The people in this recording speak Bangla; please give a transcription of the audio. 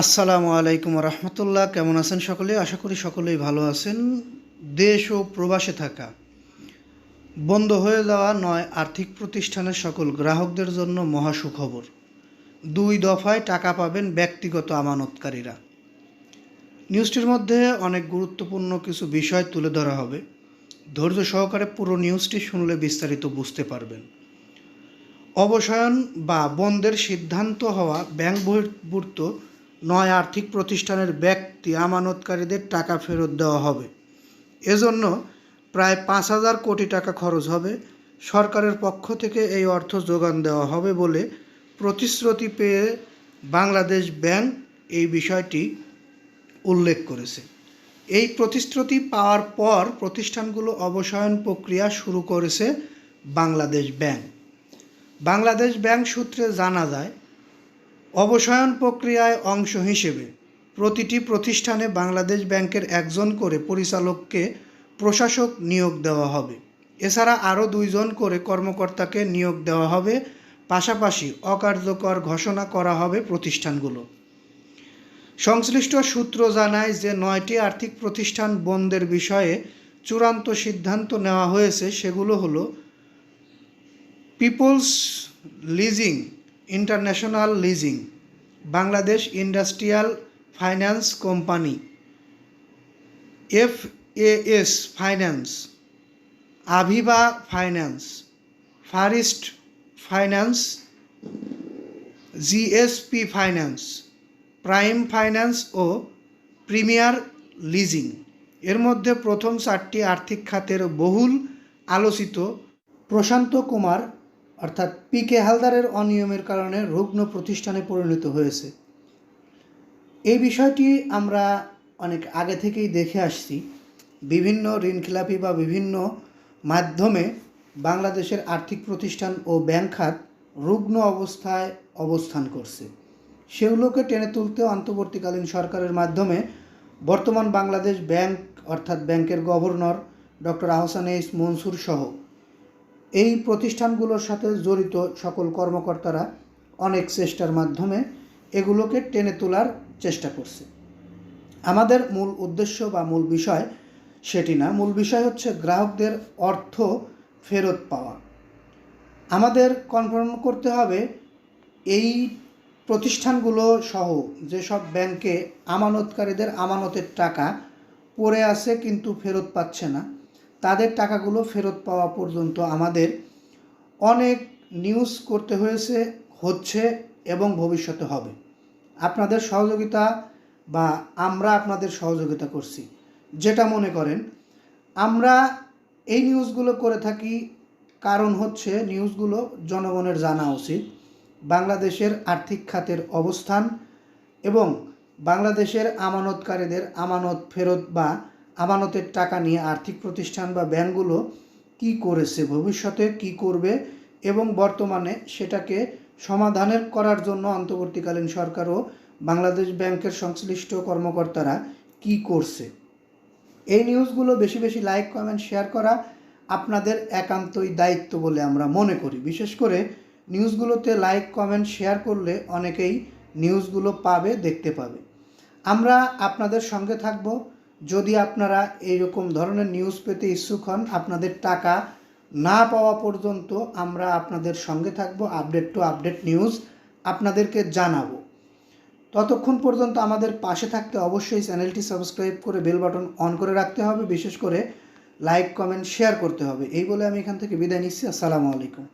আসসালামু আলাইকুম রহমতুল্লাহ। কেমন আছেন সকলে? আশা করি সকলেই ভালো আছেন। দেশ ও প্রবাসে থাকা, বন্ধ হয়ে যাওয়া নয় আর্থিক প্রতিষ্ঠানের সকল গ্রাহকদের জন্য মহা সুখবর। দুই দফায় টাকা পাবেন ব্যক্তিগত আমানতকারীরা। নিউজটির মধ্যে অনেক গুরুত্বপূর্ণ কিছু বিষয় তুলে ধরা হবে। ধৈর্য সহকারে পুরো নিউজটি শুনলে বিস্তারিত বুঝতে পারবেন। অবসায়ন বা বন্ধের সিদ্ধান্ত হওয়া ব্যাংক বহির্ভূত নয় আর্থিক প্রতিষ্ঠানের ব্যক্তি আমানতকারীদের টাকা ফেরত দেওয়া হবে। এজন্য প্রায় পাঁচ হাজার কোটি টাকা খরচ হবে। সরকারের পক্ষ থেকে এই অর্থ যোগান দেওয়া হবে বলে প্রতিশ্রুতি পেয়ে বাংলাদেশ ব্যাংক এই বিষয়টি উল্লেখ করেছে। এই প্রতিশ্রুতি পাওয়ার পর প্রতিষ্ঠানগুলো অবসায়ন প্রক্রিয়া শুরু করেছে বাংলাদেশ ব্যাংক। বাংলাদেশ ব্যাংক সূত্রে জানা যায় অবসায়ন প্রক্রিয়ায় অংশ হিসেবে প্রতিটি প্রতিষ্ঠানে বাংলাদেশ ব্যাংকের একজন করে পরিচালককে প্রশাসক নিয়োগ দেওয়া হবে। এছাড়া আরও দুইজন করে কর্মকর্তাকে নিয়োগ দেওয়া হবে। পাশাপাশি অকার্যকর ঘোষণা করা হবে প্রতিষ্ঠানগুলো। সংশ্লিষ্ট সূত্র জানায় যে নয়টি আর্থিক প্রতিষ্ঠান বন্ধের বিষয়ে চূড়ান্ত সিদ্ধান্ত নেওয়া হয়েছে, সেগুলো হলো people's leasing international leasing, Bangladesh industrial finance company, F S finance Aviva finance, first finance GSP finance, prime finance ও প্রিমিয়ার লিজিং। এর মধ্যে প্রথম চারটি আর্থিক খাতের বহুল আলোচিত প্রশান্ত কুমার অর্থাৎ পি কে হালদারের অনিয়মের কারণে রুগ্ন প্রতিষ্ঠানে পরিণত হয়েছে। এই বিষয়টি আমরা অনেক আগে থেকেই দেখে আসছি। বিভিন্ন ঋণখেলাপি বা বিভিন্ন মাধ্যমে বাংলাদেশের আর্থিক প্রতিষ্ঠান ও ব্যাংক খাত রুগ্ন অবস্থায় অবস্থান করছে। সেগুলোকে টেনে তুলতে অন্তর্বর্তীকালীন সরকারের মাধ্যমে বর্তমান বাংলাদেশ ব্যাংক অর্থাৎ ব্যাংকের governor doctor Ahsan H Mansur সহ এই প্রতিষ্ঠানগুলোর সাথে জড়িত সকল কর্মকর্তারা অনেক চেষ্টার মাধ্যমে এগুলোকে টেনে তোলার চেষ্টা করছে। আমাদের মূল উদ্দেশ্য বা মূল বিষয় সেটি না, মূল বিষয় হচ্ছে গ্রাহকদের অর্থ ফেরত পাওয়া। আমাদের কনফার্ম করতে হবে এই প্রতিষ্ঠানগুলো সহ যেসব ব্যাংকে আমানতকারীদের আমানতের টাকা পড়ে আছে কিন্তু ফেরত পাচ্ছে না। তাদের টাকাগুলো ফেরত পাওয়া পর্যন্ত আমাদের অনেক নিউজ করতে হয়েছে, হচ্ছে এবং ভবিষ্যতে হবে। আপনাদের সহযোগিতা বা আমরা আপনাদের সহযোগিতা করছি। যেটা মনে করেন, আমরা এই নিউজগুলো করে থাকি, কারণ হচ্ছে নিউজগুলো জনগণের জানা উচিত, বাংলাদেশের আর্থিক খাতের অবস্থান এবং বাংলাদেশের আমানতকারীদের আমানত ফেরত বা আমানতের টাকা নিয়ে আর্থিক প্রতিষ্ঠান বা ব্যাংকগুলো কি করেছে, ভবিষ্যতে কি করবে এবং বর্তমানে সেটাকে সমাধানের করার জন্য অন্তর্বর্তীকালীন সরকার ও বাংলাদেশ ব্যাংকের সংশ্লিষ্ট কর্মকর্তারা কি করছে? এই নিউজগুলো বেশি বেশি লাইক, কমেন্ট, শেয়ার করা আপনাদের একান্তই দায়িত্ব বলে আমরা মনে করি। বিশেষ করে নিউজগুলোতে লাইক, কমেন্ট, শেয়ার করলে অনেকেই নিউজগুলো পাবে, দেখতে পাবে। আমরা আপনাদের সঙ্গে থাকব। যদি আপনারা এইরকম ধরনের নিউজ পেতে ইচ্ছুক হন, আপনাদের টাকা না পাওয়া পর্যন্ত আমরা আপনাদের সঙ্গে থাকব আপডেট টু আপডেট নিউজ আপনাদেরকে জানাব। ততক্ষণ পর্যন্ত আমাদের পাশে থাকতে অবশ্যই চ্যানেলটি সাবস্ক্রাইব করে বেল বাটন অন করে রাখতে হবে, বিশেষ করে লাইক কমেন্ট শেয়ার করতে হবে। এই বলে আমি এখান থেকে বিদায় নিচ্ছি। আসসালামু আলাইকুম।